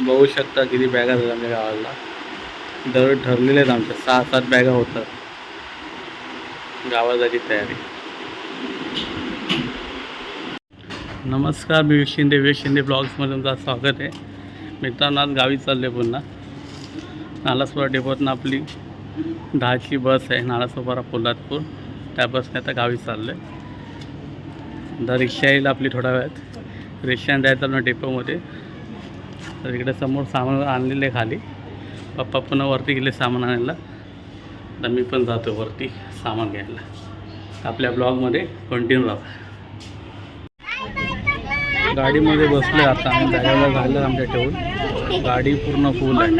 बघू शकता किती बॅगा झाल्या आमच्या गावाला. दर ठरलेले आहेत आमच्या सहा सात बॅगा होतात. गावात तयारी. नमस्कार मी शिंदे विवेक शिंदे ब्लॉग्समध्ये तुमचं स्वागत आहे. मित्रांनो आज गावी चालले पुन्हा. नालासोपारा डेपोतनं आपली दहाची बस आहे. नालासोपारा पोलादपूर. त्या बसने आता गावी चाललं आहे आता रिक्षा येईल आपली थोड्या वेळात. रिक्षाने जायचं ना डेपोमध्ये तर इकडे समोर सामान आणलेलं आहे खाली. पप्पा पुन्हा वरती गेले सामान आणायला. तर मी पण जातो वरती सामान घ्यायला. आपल्या ब्लॉगमध्ये कंटिन्यू राहा. गाडीमध्ये बसले आता आम्ही जायला झालं आमच्या ठेवून. गाडी पूर्ण फुल आहे.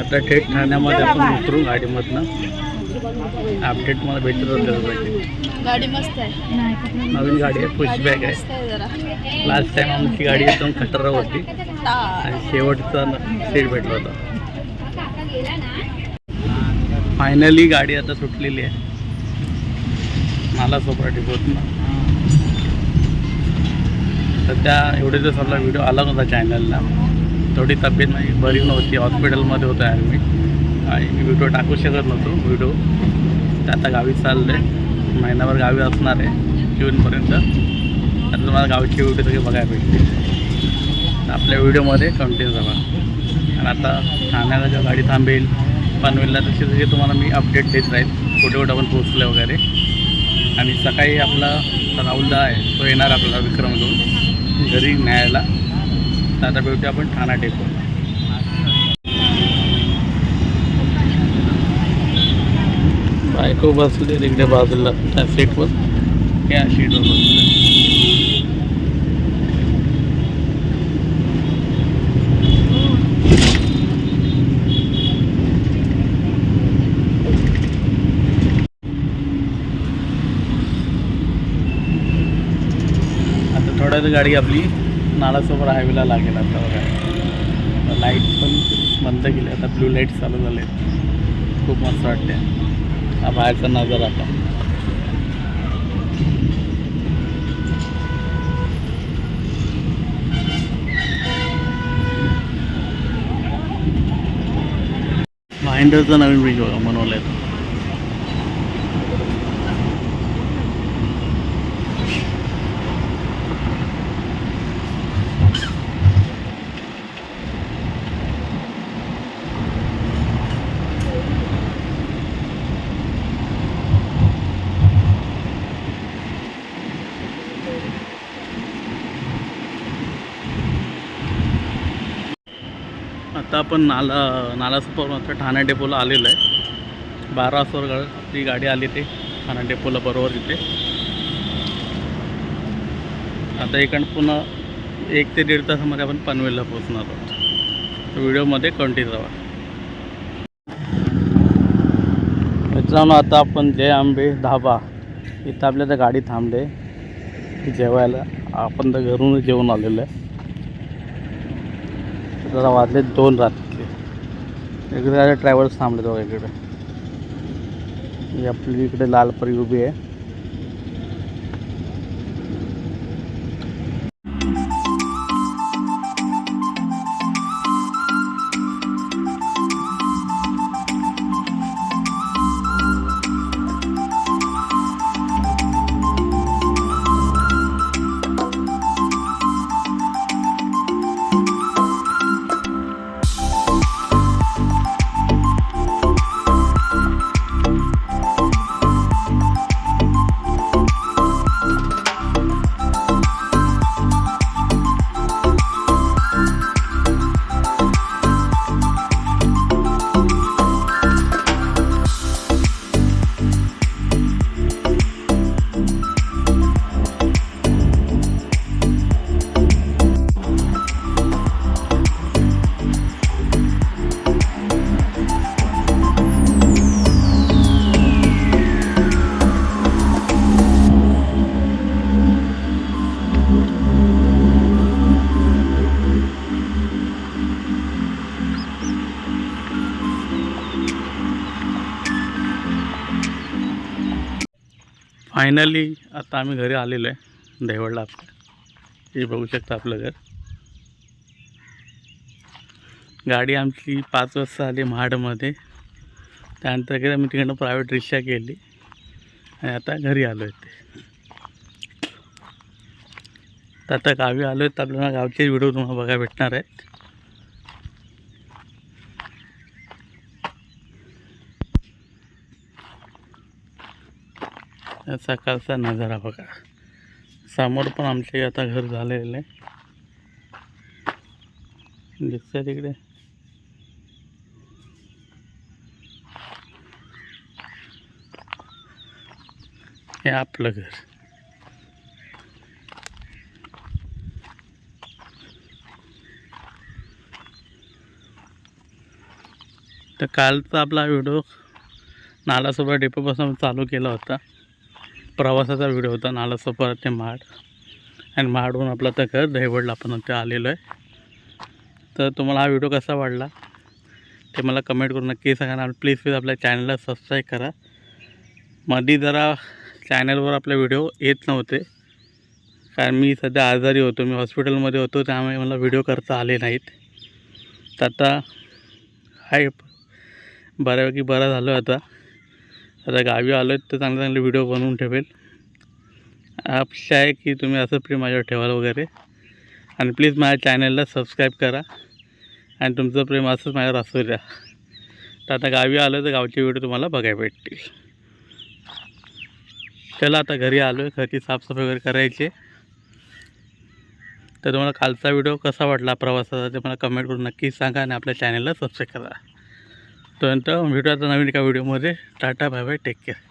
आता थेट ठाण्यामध्ये आपण उतरू गाडीमधनं. अपडेट मला भेटत होतं. पाहिजे गाडी मस्त आहे. नवीन गाडी आहे पुशबॅग आहे. लास्ट टाइम आमची गाडी एकदम खतरा होती. आणि शेवटचा सीट भेटला होता. फायनली गाडी आता सुटलेली आहे. मला सोपरा डिपोतनं तर त्या एवढे दिवस आपला व्हिडिओ आला नव्हता चॅनलला थोडी तब्येत माझी बरी नव्हती. हॉस्पिटलमध्ये होतो ॲडमिट आणि मी व्हिडिओ टाकू शकत नव्हतो व्हिडिओ आता गावी चाललं आहे महिनाभर गावी असणार आहे जूनपर्यंत आता तुम्हाला गावची व्हिडिओ सगळे बघायला भेटतील. आपल्या व्हिडिओमध्ये कंटिन्यू झाला आणि आता ठाण्याला जेव्हा गाडी थांबेल पनवेलला तसे तसे तुम्हाला मी अपडेट देत राहील. कुठे कुठे आपण पोहोचले वगैरे. आणि सकाळी आपला राहुलदा आहे तो येणार आपला विक्रम घेऊन घरी न्यायला. तर आता भेटू आपण ठाणा डेपो बायको बसले तिकडे बाजूला त्या सीटवर या सीटवर बसले. आता थोड्याच गाडी आपली नालासोबत हायवेला लागेल आता बघा. लाइट पण बंद केली. आता ब्लू लाइट चालू झाले खूप मस्त वाटते हा बाहेरचा नजर आता माइंडरचा नवीन ब्रिज बघा बनवला आहे आता आपण नाला नाला सुपर ठाणे ठाणा डेपोला आलेलो आहे. बारा वाजता ती गाडी आली ते ठाणा डेपोला बरोबर इथे. आता इकडं पुन्हा एक ते दीड तासामध्ये आपण पनवेलला पोचणार आहोत. व्हिडिओमध्ये कंटिन्यू राहा. मित्रांनो आता आपण जय आंबे धाबा इथं आपल्या त्या गाडी थांबले. जेवायला आपण तर घरूनच जेवून आलेलो आहे. जरा वाजले दोन रात्रीचे इकडे ट्रॅव्हल्स थांबले बघा इकडे. ही आपली इकडे लालपरी उभी आहे. फायनली आता आम्ही घरी आलेलो आहे दहिवडला आपल्या. हे बघू शकता आपलं घर. गाडी आमची पाच वाजता आली महाडमध्ये. त्यानंतर गेलं मी तिकडनं प्रायव्हेट रिक्षा केली. आणि आता घरी आलो आहे ते तर आता गावी आलो आहेत आपल्याला गावचे व्हिडिओ तुम्हाला बघायला भेटणार आहेत. सकाळचा नजारा बघा. समोर पण आमचे आता घर झालेलं आहे. तिकडे? हे आपलं घर. तर कालचा आपला व्हिडिओ नालासोबत डेपोपासून चालू केला होता. प्रवासाचा व्हिडिओ होता नालासोबत ते महाड. आणि महाडहून आपला तर घर दहिवडला आपण ते आलेलो आहे. तर तुम्हाला हा व्हिडिओ कसा वाटला? ते मला कमेंट करून नक्की सांगा. आणि प्लीज प्लीज आपल्या चॅनलला सबस्क्राईब करा. मध्ये जरा चॅनलवर आपले व्हिडिओ येत नव्हते. कारण मी सध्या आजारी होतो. मी हॉस्पिटलमध्ये होतो. त्यामुळे मला व्हिडिओ करता आले नाहीत. तर आता आहे बऱ्यापैकी बरं झालं आता. आता गावी आलो आहेत तर चांगले चांगले व्हिडिओ बनवून ठेवेल. अपेक्षा आहे की तुम्ही असं प्रेम माझ्यावर ठेवाल वगैरे. आणि प्लीज माझ्या चॅनलला सबस्क्राईब करा. आणि तुमचं प्रेम असंच माझ्यावर असू द्या. तर आता गावी आलो तर गावचे व्हिडिओ तुम्हाला बघायला भेटतील. चला आता घरी आलो आहे घरची साफसफाई वगैरे करायची तर तुम्हाला कालचा व्हिडिओ कसा वाटला प्रवासाचा ते मला कमेंट करून नक्की सांगा आणि आपल्या चॅनलला सबस्क्राईब करा. तोपर्यंत भेटू आता नवीन एका व्हिडिओमध्ये. Tata bye bye take care